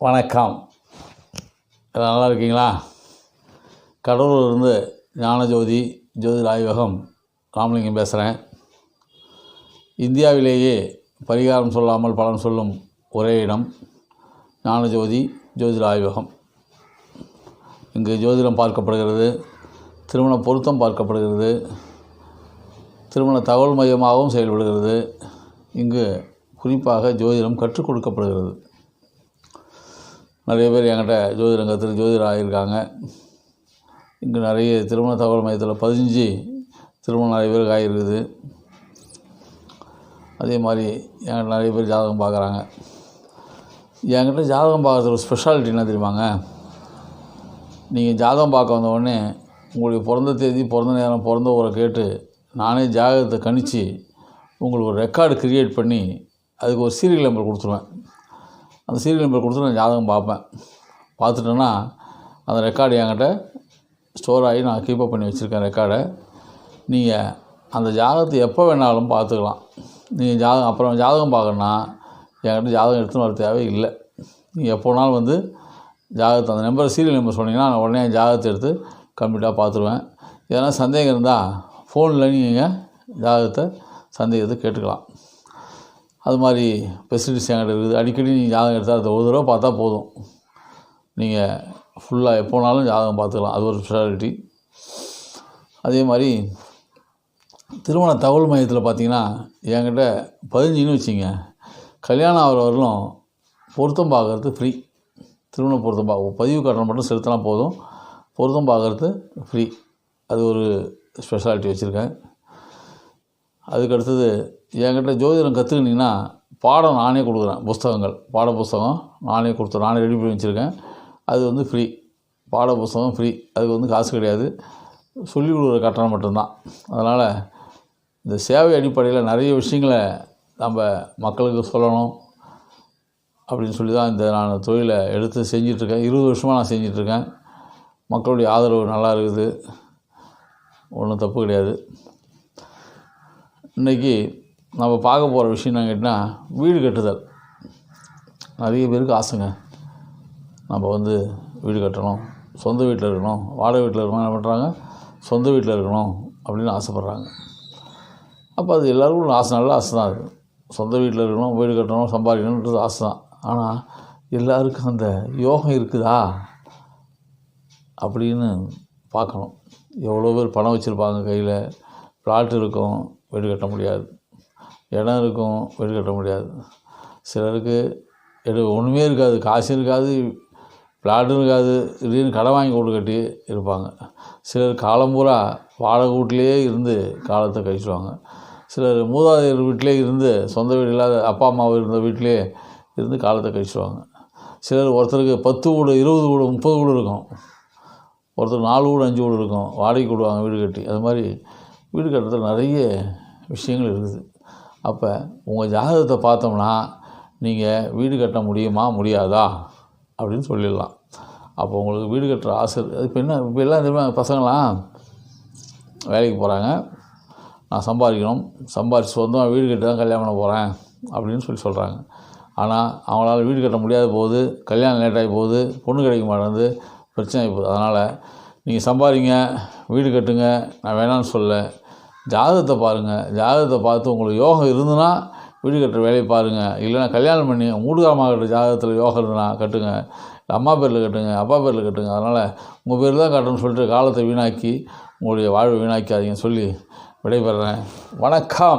வணக்கம். நல்லா இருக்கீங்களா கடலூர்லேருந்து ஞானஜோதி ஜோதிட ஆய்வகம் ராமலிங்கம் பேசுகிறேன் இந்தியாவிலேயே பரிகாரம் சொல்லாமல் பலன் சொல்லும் ஒரே இடம் ஞானஜோதி ஜோதிட ஆய்வகம் இங்கு ஜோதிடம் பார்க்கப்படுகிறது திருமண பொருத்தம் பார்க்கப்படுகிறது திருமண தகவல் மையமாகவும் செயல்படுகிறது. இங்கு குறிப்பாக ஜோதிடம் கற்றுக் கொடுக்கப்படுகிறது. நிறைய பேர் என்கிட்ட ஜோதிடம் கற்று ஜோதிடர் ஆகியிருக்காங்க இங்கே நிறைய திருமண தகவல் மையத்தில் பதிஞ்சு திருமணம் நிறைய பேருக்கு ஆகிருக்குது அதே மாதிரி என்கிட்ட நிறைய பேர் ஜாதகம் பார்க்குறாங்க. என்கிட்ட ஜாதகம் பார்க்குறதுல ஒரு ஸ்பெஷாலிட்டி என்ன தெரியுமாங்க? நீங்கள் ஜாதகம் பார்க்க வந்த உடனே உங்களுடைய பிறந்த தேதி பிறந்த நேரம் பிறந்த ஊரை கேட்டு நானே ஜாதகத்தை கணித்து உங்களுக்கு ஒரு ரெக்கார்டு க்ரியேட் பண்ணி அதுக்கு ஒரு சீரியல் நம்பர் கொடுத்துருவேன். அந்த சீரியல் நம்பர் கொடுத்து நான் ஜாதகம் பார்ப்பேன். பார்த்துட்டேன்னா அந்த ரெக்கார்டு என்கிட்ட ஸ்டோர் ஆகி நான் கீப்பப் பண்ணி வச்சுருக்கேன் ரெக்கார்டை நீங்கள் அந்த ஜாதகத்தை எப்போ வேணாலும் பார்த்துக்கலாம். நீங்கள் ஜாதகம் அப்புறம் ஜாதகம் பார்க்கணுன்னா என்கிட்ட ஜாதகம் எடுத்துன்னு வர தேவை இல்லை நீங்கள் எப்போ வேணாலும் வந்து ஜாதகத்தை அந்த நம்பர் சீரியல் நம்பர் சொன்னீங்கன்னா நான் உடனே ஜாதகத்தை எடுத்து கம்ப்ளீட்டாக பார்த்துருவேன். எதனா சந்தேகம் இருந்தால் ஃபோனில் நீங்கள் ஜாதகத்தை சந்தேகத்தை கேட்டுக்கலாம். அது மாதிரி ஃபெசிலிட்டிஸ் என்கிட்ட இருக்குது. அடிக்கடி நீங்கள் ஜாதகம் எடுத்தால் அது ஒரு தடவை பார்த்தா போதும். நீங்கள் ஃபுல்லாக எப்போனாலும் ஜாதகம் பார்த்துக்கலாம். அது ஒரு ஸ்பெஷாலிட்டி அதே மாதிரி திருமண தகவல் மையத்தில் பார்த்தீங்கன்னா என்கிட்ட பதினஞ்சுன்னு வச்சுங்க. கல்யாணம் ஆகிற வரலும் பொருத்தம் பார்க்குறது ஃப்ரீ திருமண பொருத்தம் பார்க்க பதிவு கட்டணம் மட்டும் செலுத்தினா போதும். பொருத்தம் பார்க்குறது ஃப்ரீ அது ஒரு ஸ்பெஷாலிட்டி வச்சுருக்கேன். அதுக்கு அடுத்தது என்கிட்ட ஜோதிடம் கற்றுக்கிட்டிங்கன்னா பாடம் நானே கொடுக்குறேன் புஸ்தகங்கள். பாட புஸ்தகம் நானே கொடுத்து நானே ரெடி பண்ணி வச்சுருக்கேன். அது வந்து ஃப்ரீ பாட புஸ்தகம் ஃப்ரீ அதுக்கு வந்து காசு கிடையாது. சொல்லிக் கொடுக்குற கட்டணம் மட்டும்தான். அதனால் இந்த சேவை அடிப்படையில் நிறைய விஷயங்களை நம்ம மக்களுக்கு சொல்லணும் அப்படின்னு சொல்லி தான் இந்த நான் தொழிலை எடுத்து செஞ்சிட்ருக்கேன். இருபது வருஷமாக நான் செஞ்சிட்ருக்கேன். மக்களுடைய ஆதரவு நல்லா இருக்குது. ஒன்றும் தப்பு கிடையாது. இன்றைக்கி நம்ம பார்க்க போகிற விஷயம் என்ன கேட்டால் வீடு கட்டுதல். நிறைய பேருக்கு ஆசைங்க. நம்ம வந்து வீடு கட்டணும். சொந்த வீட்டில் இருக்கணும். வாடகை வீட்டில் இருக்கணும். என்ன பண்ணுறாங்க சொந்த வீட்டில் இருக்கணும் அப்படின்னு ஆசைப்பட்றாங்க. அப்போ அது எல்லாருக்கும் ஆசை நல்ல ஆசை தான் அது. சொந்த வீட்டில் இருக்கணும் வீடு கட்டணும் சம்பாதிக்கணுன்றது ஆசை தான். ஆனால் எல்லாருக்கும் அந்த யோகம் இருக்குதா? அப்படின்னு பார்க்கணும். எவ்வளோ பேர் பணம் வச்சுருப்பாங்க கையில். பிளாட் இருக்கும். வீடு கட்ட முடியாது. இடம் இருக்கும் வீடு கட்ட முடியாது. சிலருக்கு எடு ஒன்றுமே இருக்காது. காசு இருக்காது பிளாட்டும் இருக்காது. திடீர்னு கடை வாங்கி வீடு கட்டி இருப்பாங்க. சிலர் காலம் பூரா வாடகை வீட்லேயே இருந்து காலத்தை கழிச்சுடுவாங்க சிலர் மூதாதையர் வீட்டிலே இருந்து சொந்த வீடு இல்லாத அப்பா அம்மா இருந்த வீட்டிலே இருந்து காலத்தை கழிச்சுடுவாங்க சிலர் ஒருத்தருக்கு பத்து வீடு இருபது வீடு முப்பது வீடு இருக்கும். ஒருத்தர் நாலு வீடு அஞ்சு வீடு இருக்கும். வாடகைக்கு விடுவாங்க வீடு கட்டி. அது மாதிரி வீடு கட்டுறதுல நிறைய விஷயங்கள் இருக்குது அப்போ உங்கள் ஜாதகத்தை பார்த்தோம்னா நீங்கள் வீடு கட்ட முடியுமா முடியாதா? அப்படின்னு சொல்லிடலாம். அப்போ உங்களுக்கு வீடு கட்டுற ஆசை இப்போ என்ன இப்போ எல்லாம் தெரியுமா பசங்களாம் வேலைக்கு போகிறாங்க நான் சம்பாதிக்கணும் சம்பாதிச்சு சொந்தமாக வீடு கட்டி தான் கல்யாணம் பண்ண போகிறேன் அப்படின்னு சொல்லி சொல்கிறாங்க ஆனால் அவங்களால வீடு கட்ட முடியாத போகுது கல்யாணம் லேட்டாகி போகுது பொண்ணு கிடைக்க மாட்டேங்குது பிரச்சனை ஆகி போகுது. அதனால் நீங்கள் சம்பாதிங்க வீடு கட்டுங்க நான் வேணான்னு சொல்ல ஜாதகத்தை பாருங்கள் ஜாதகத்தை பார்த்து உங்களுக்கு யோகம் இருந்துன்னா வீடு கட்டுற வேலையை பாருங்கள் இல்லைன்னா கல்யாணம் பண்ணி மூடுகாரமாக கட்டுற ஜாதகத்தில் யோகம் இருந்ததுன்னா கட்டுங்க. அம்மா பேரில் கட்டுங்க அப்பா பேரில் கட்டுங்க. அதனால் உங்கள் பேர் தான் கட்டணும்னு சொல்லிட்டு காலத்தை வீணாக்கி உங்களுடைய வாழ்வை வீணாக்காதீங்கன்னு சொல்லி விடைபெறேன் வணக்கம்.